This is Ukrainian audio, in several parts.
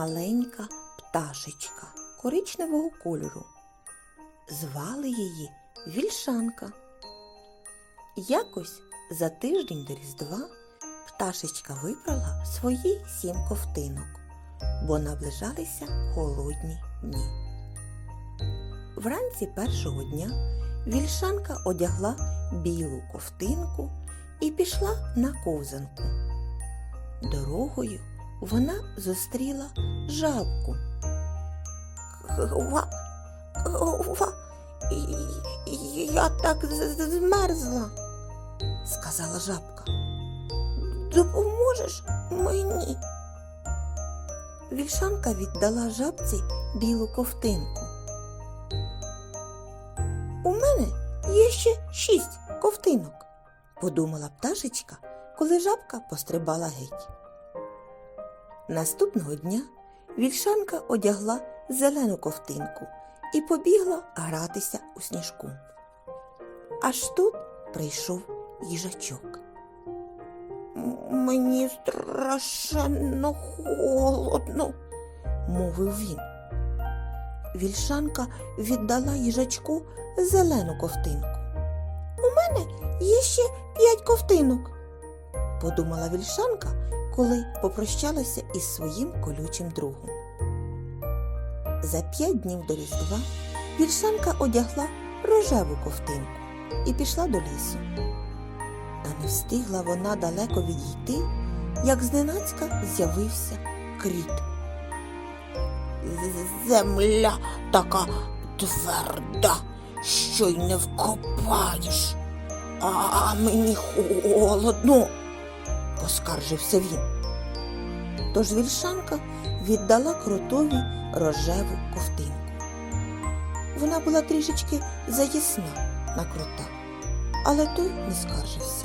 маленька пташечка коричневого кольору. Звали її Вільшанка. Якось за тиждень до Різдва пташечка вибрала свої сім ковтинок, бо наближалися холодні дні. Вранці першого дня вільшанка одягла білу ковтинку і пішла на ковзанку. Дорогою вона зустріла жабку. І- і- я так змерзла, сказала жабка. Допоможеш мені? Вільшанка віддала жабці білу ковтинку. У мене є ще шість ковтинок, подумала пташечка, коли жабка пострибала геть. Наступного дня вільшанка одягла зелену ковтинку і побігла гратися у сніжку. Аж тут прийшов їжачок. Мені страшенно холодно, мовив він. Вільшанка віддала їжачку зелену ковтинку. У мене є ще п'ять ковтинок, подумала вільшанка, коли попрощалася із своїм колючим другом. За п'ять днів до Різдва вільшанка одягла рожеву ковтинку і пішла до лісу. Та не встигла вона далеко відійти, як зненацька з'явився кріт. Земля така тверда, що й не вкопаєш. А мені холодно, поскаржився він. Тож вільшанка віддала кротові рожеву ковтинку. Вона була трішечки заїсна на крота, але той не скаржився.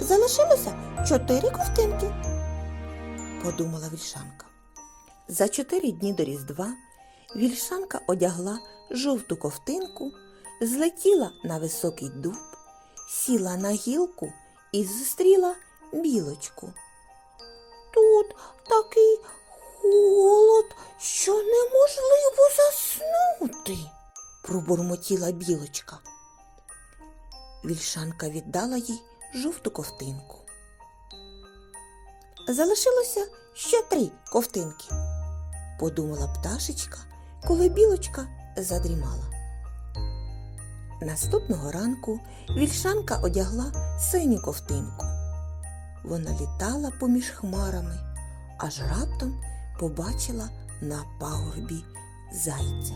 Залишилося чотири ковтинки, подумала вільшанка. За чотири дні до Різдва вільшанка одягла жовту ковтинку, злетіла на високий дуб, сіла на гілку і зустріла білочку. Тут такий холод, що неможливо заснути, пробурмотіла білочка. Вільшанка віддала їй жовту ковтинку. Залишилося ще три ковтинки, подумала пташечка, коли білочка задрімала. Наступного ранку вільшанка одягла синю ковтинку. Вона літала поміж хмарами, аж раптом побачила на пагорбі зайця.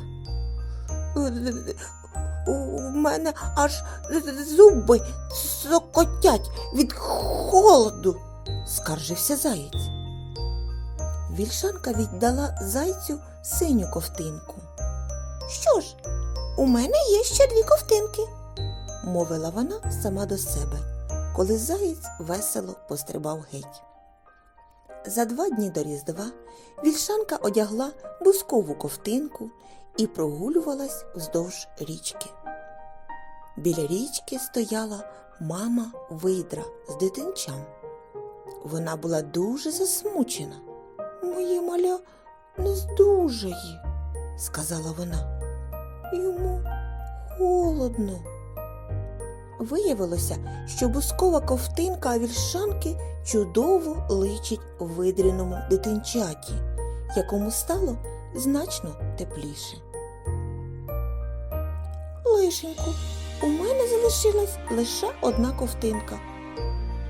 У мене аж зуби сокотять від холоду, скаржився заєць. Вільшанка віддала зайцю синю ковтинку. Що ж, у мене є ще дві ковтинки, мовила вона сама до себе, коли заєць весело пострибав геть. За два дні до Різдва вільшанка одягла бускову ковтинку і прогулювалась вздовж річки. Біля річки стояла мама видра з дитинчам. Вона була дуже засмучена. Моє маля не здужає, сказала вона. Йому холодно. Виявилося, що бускова ковтинка вільшанки чудово личить видряному дитинчаті, якому стало значно тепліше. Лишеньку, у мене залишилась лише одна ковтинка,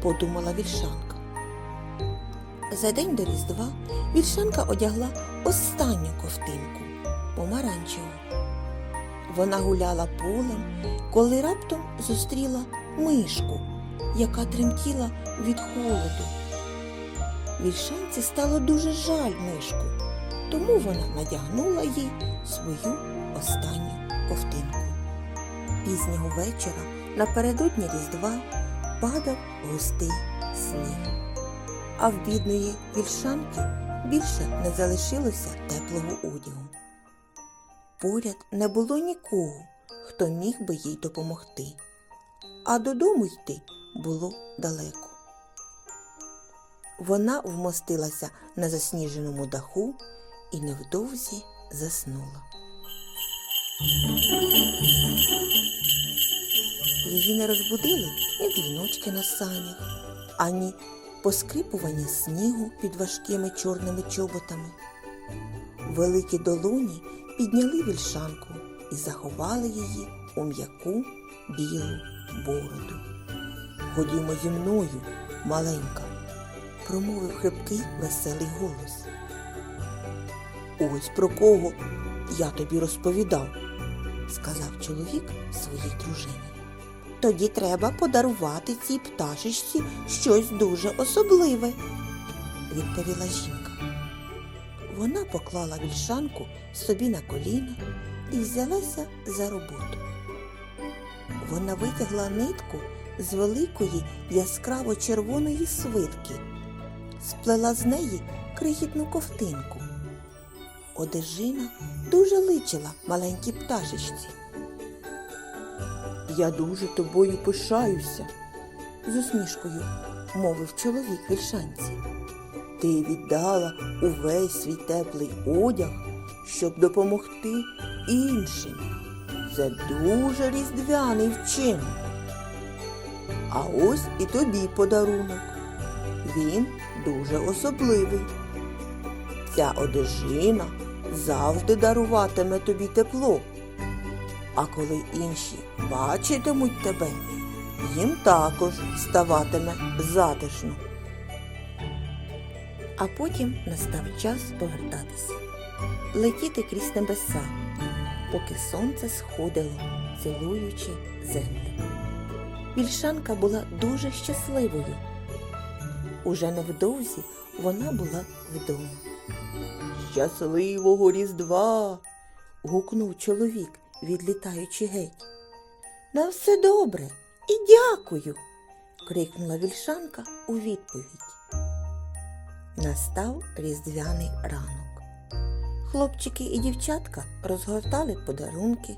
подумала вільшанка. За день до Різдва вільшанка одягла останню ковтинку помаранчеву. Вона гуляла полем, коли раптом зустріла мишку, яка тремтіла від холоду. Вільшанці стало дуже жаль мишку, тому вона надягнула їй свою останню ковтинку. Пізнього вечора напередодні Різдва падав густий сніг, а в бідної вільшанки більше не залишилося теплого одягу. Поряд не було нікого, хто міг би їй допомогти, а додому йти було далеко. Вона вмостилася на засніженому даху і невдовзі заснула. Її не розбудили ні дзвіночки на санях, ані поскрипування снігу під важкими чорними чоботами. Великі долоні підняли вільшанку і заховали її у м'яку білу бороду. Ходімо зі мною, маленька, промовив хрипкий веселий голос. Ось про кого я тобі розповідав, сказав чоловік своїй дружині. Тоді треба подарувати цій пташечці щось дуже особливе, відповіла жінка. Вона поклала вільшанку собі на коліна і взялася за роботу. Вона витягла нитку з великої яскраво червоної свитки, сплела з неї крихітну ковтинку. Одежина дуже личила маленькій пташечці. Я дуже тобою пишаюся, з усмішкою мовив чоловік вільшанці. Ти віддала увесь свій теплий одяг, щоб допомогти іншим. Це дуже різдвяний вчинок. А ось і тобі подарунок. Він дуже особливий. Ця одежина завжди даруватиме тобі тепло. А коли інші бачитимуть тебе, їм також ставатиме затишно. А потім настав час повертатися, летіти крізь небеса, поки сонце сходило, цілуючи землю. Вільшанка була дуже щасливою. Уже невдовзі вона була вдома. Щасливого Різдва. гукнув чоловік, відлітаючи геть. На все добре і дякую. крикнула вільшанка у відповідь. Настав різдвяний ранок. Хлопчики і дівчатка розгортали подарунки.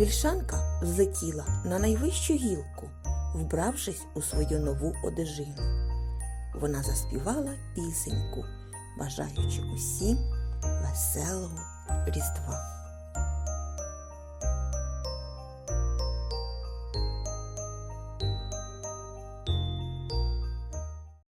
Вільшанка взлетіла на найвищу гілку, вбравшись у свою нову одежину. Вона заспівала пісеньку, бажаючи усім веселого Різдва.